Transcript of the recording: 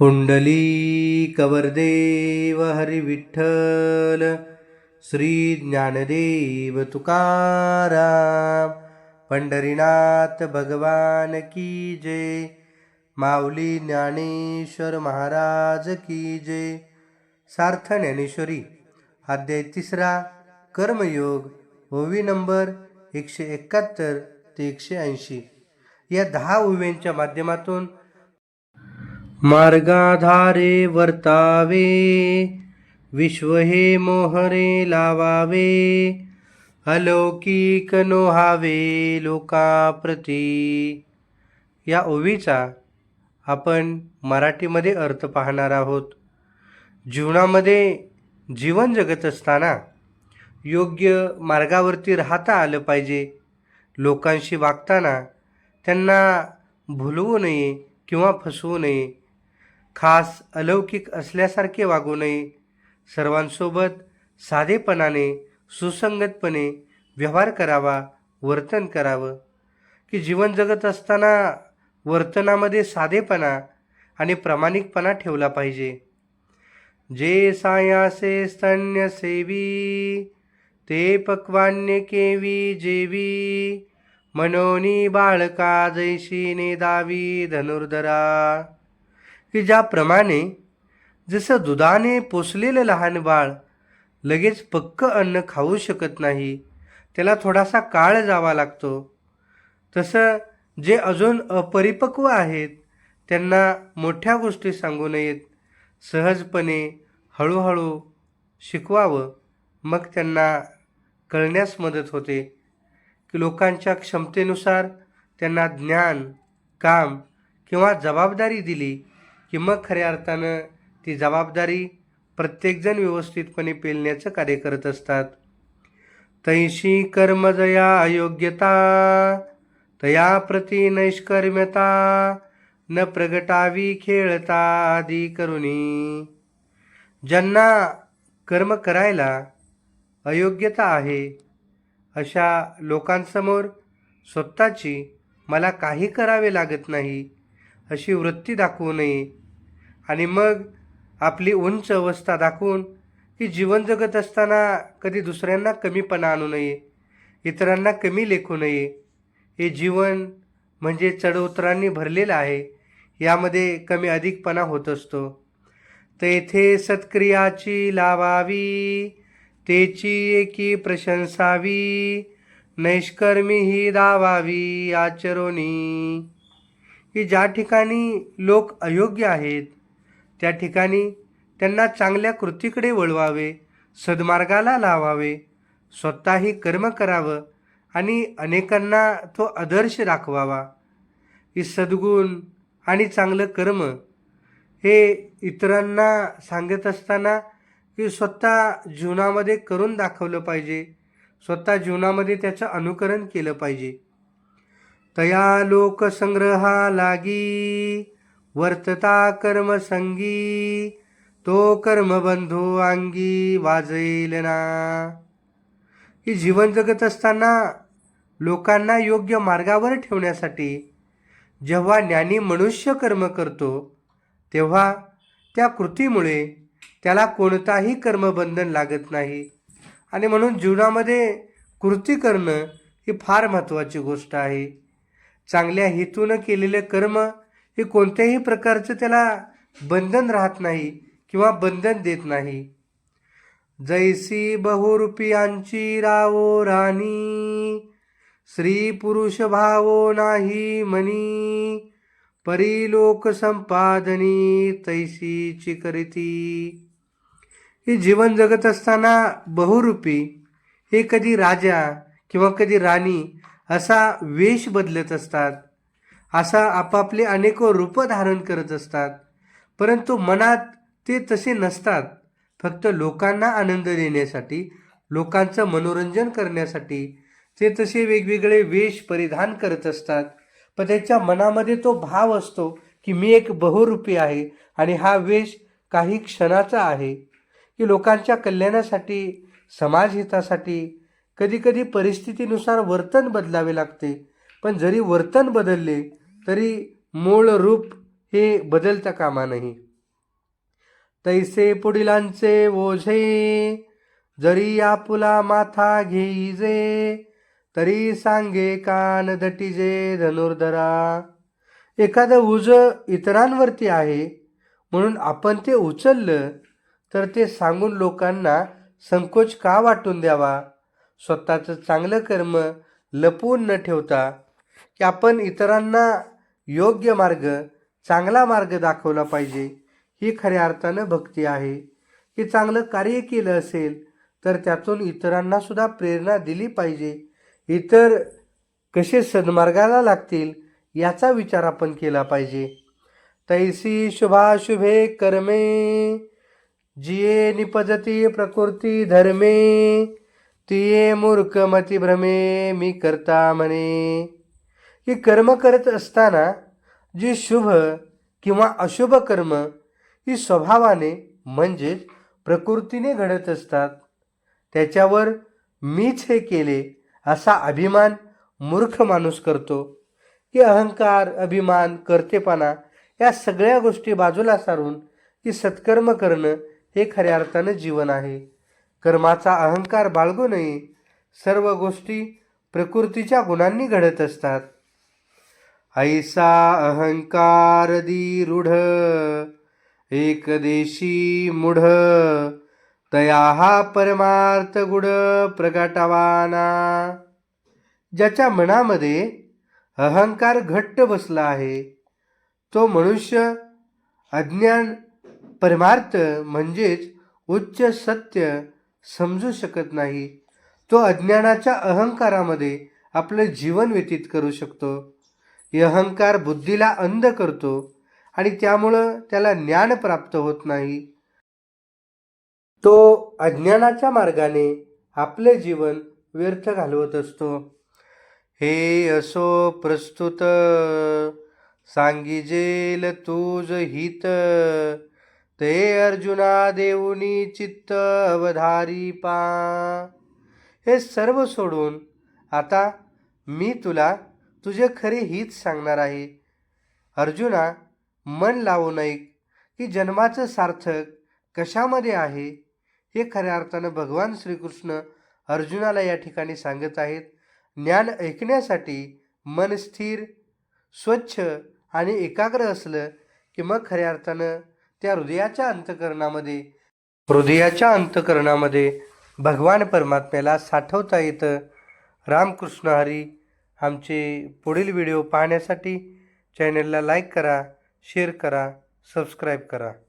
पुंडली हरिविठ्ठल श्री ज्ञानदेव तुकाराम पंढरीनाथ भगवान की जय माऊली ज्ञानेश्वर महाराज की जय. सार्थ ज्ञानेश्वरी अध्याय तिसरा कर्मयोग ओवी नंबर एकशे एकाहत्तर ते एकशे ऐंशी. या दहा ओव्यांच्या माध्यमातून मार्गाधारे वर्तावे विश्व हे मोहरे लावावे अलौकिक नोहावे लोकाप्रती. या ओवीचा आपण मराठीमध्ये अर्थ पाहणार आहोत. जीवनामध्ये जीवन जगत असताना योग्य मार्गावरती राहता आलं पाहिजे. लोकांशी वागताना त्यांना भुलवू नये किंवा फसवू नये. खास अलौकिक असल्यासारखे वागू नये. सर्वांसोबत साधेपणाने सुसंगतपणे व्यवहार करावा वर्तन करावं. की जीवन जगत असताना वर्तनामध्ये साधेपणा आणि प्रामाणिकपणा ठेवला पाहिजे. जे सायासे स्तन्य सेवी ते पक्वान्य केवी जेवी मनोनी बाळका जैशी नेदावी धनुर्धरा. की ज्याप्रमाणे जसं दुधाने पोसलेलं लहान बाळ लगेच पक्क अन्न खाऊ शकत नाही त्याला थोडासा काळ जावा लागतो. तसं जे अजून अपरिपक्व आहेत त्यांना मोठ्या गोष्टी सांगू नयेत. सहजपणे हळूहळू शिकवावं. मग त्यांना कळण्यास मदत होते. की लोकांच्या क्षमतेनुसार त्यांना ज्ञान काम किंवा जबाबदारी दिली की मग खऱ्या अर्थानं ती जबाबदारी प्रत्येकजण व्यवस्थितपणे पेलण्याचं कार्य करत असतात. तैशी कर्मजया अयोग्यता तया प्रती नैष्कर्म्यता न प्रगटावी खेळता आदी करुणी ज्यांना कर्म करायला अयोग्यता आहे अशा लोकांसमोर स्वतःची मला काही करावे लागत नाही अशी वृत्ती दाखवू नये. आणि मग आपली उंच अवस्था दाखवून की जीवन जगत असताना कधी दुसऱ्यांना कमीपणा आणू नये इतरांना कमी लेखू नये. हे जीवन म्हणजे चढउतरांनी भरलेलं आहे यामध्ये कमी अधिकपणा होत असतो. तेथे सत्क्रियाची लावावी तेची एकी प्रशंसावी नैष्कर्मी ही दावावी आचरोनी. की ज्या ठिकाणी लोक अयोग्य आहेत त्या ठिकाणी त्यांना चांगल्या कृतीकडे वळवावे सद्मार्गाला लावावे स्वतःही कर्म करावं आणि अनेकांना तो आदर्श दाखवावा ही सद्गुण आणि चांगलं कर्म हे इतरांना सांगत असताना की स्वतः जीवनामध्ये करून दाखवलं पाहिजे स्वतः जीवनामध्ये त्याचं अनुकरण केलं पाहिजे. तया लोकसंग्रहा लागी. वर्तता कर्मसंगी तो कर्मबंधू अंगी वाजेल ना. ही जीवन जगत असताना लोकांना योग्य मार्गावर ठेवण्यासाठी जेव्हा ज्ञानी मनुष्य कर्म करतो तेव्हा त्या कृतीमुळे त्याला कोणताही कर्मबंधन लागत नाही. आणि म्हणून जीवनामध्ये कृती करणं ही फार महत्त्वाची गोष्ट आहे. चांगल्या हेतूनं केलेलं कर्म हे कोणत्याही प्रकारचं त्याला बंधन राहत नाही किंवा बंधन देत नाही. जैसी बहुरुपियांची रावो राणी स्त्री पुरुष भावो नाही मनी परिलोक संपादनी तैसीची करीती. हे जीवन जगत असताना बहुरूपी हे कधी राजा किंवा कधी राणी असा वेश बदलत असतात. असा आपापले अनेक रूप धारण करत असतात. परंतु मनात ते तसे नसतात. फक्त लोकांना आनंद देण्यासाठी लोकांचं मनोरंजन करण्यासाठी ते तसे वेगवेगळे वेश परिधान करत असतात. पण त्याच्या मनामध्ये तो भाव असतो की मी एक बहुरूपी आहे आणि हा वेश काही क्षणाचा आहे. की लोकांच्या कल्याणासाठी समाजहितासाठी कधीकधी परिस्थितीनुसार वर्तन बदलावे लागते. पण जरी वर्तन बदलले तरी मूळ रूप हे बदलता कामा नाही. तैसे पुढिलांचे ओझे जरी आपुला माथा घेईजे तरी सांगे कान दटिजे धनुर्धरा. एखादं उज इतरांवरती आहे म्हणून आपण ते उचललं तर ते सांगून लोकांना संकोच का वाटून द्यावा? स्वतःचं चांगलं कर्म लपवून न ठेवता की आपण इतरांना योग्य मार्ग चांगला मार्ग दाखवला पाहिजे ही खऱ्या अर्थानं भक्ती आहे. की चांगलं कार्य केलं असेल तर त्यातून इतरांना सुद्धा प्रेरणा दिली पाहिजे. इतर कसे सन्मार्गाला लागतील याचा विचार आपण केला पाहिजे. तैसी शुभाशुभे कर्मे जिये निपजती प्रकृती धर्मे तिये मूर्खमती भ्रमे मी करता म्हणे की कर्म करत असताना जी शुभ किंवा अशुभ कर्म ही स्वभावाने म्हणजेच प्रकृतीने घडत असतात त्याच्यावर मीच हे केले असा अभिमान मूर्ख माणूस करतो की अहंकार अभिमान करतेपणा या सगळ्या गोष्टी बाजूला सारून की सत्कर्म करणं हे खऱ्या अर्थानं जीवन आहे. कर्माचा अहंकार बाळगू नये सर्व गोष्टी प्रकृतीच्या गुणांनी घडत असतात. ऐसा अहंकार दी रूढ एकदेशी मूढ तया हा परमार्थ गुढ प्रगटवाना। ज्याच्या मनामध्ये अहंकार घट्ट बसला आहे तो मनुष्य अज्ञान परमार्थ म्हणजेच उच्च सत्य समजू शकत नाही तो अज्ञानाच्या अहंकारामध्ये आपलं जीवन व्यतीत करू शकतो. हे अहंकार बुद्धीला अंध करतो आणि त्यामुळं त्याला ज्ञान प्राप्त होत नाही. तो अज्ञानाच्या मार्गाने आपले जीवन व्यर्थ घालवत असतो. हे असो प्रस्तुत सांगिजेल तुझ हित ते अर्जुना देऊनी चित्त अवधारी पा. हे सर्व सोडून आता मी तुला तुझे खरे हीच सांगणार आहे. अर्जुना मन लावू नये की जन्माचं सार्थक कशामध्ये आहे? हे खऱ्या अर्थानं भगवान श्रीकृष्ण अर्जुनाला या ठिकाणी सांगत आहेत. ज्ञान ऐकण्यासाठी मन स्थिर स्वच्छ आणि एकाग्र असलं की मग खऱ्या अर्थानं त्या हृदयाच्या अंतकरणामध्ये हृदयाच्या अंतकरणामध्ये भगवान परमात्म्याला साठवता येतं. रामकृष्ण हरी आमचे पुढील व्हिडिओ पाहण्यासाठी चॅनलला लाईक करा शेअर करा सबस्क्राईब करा.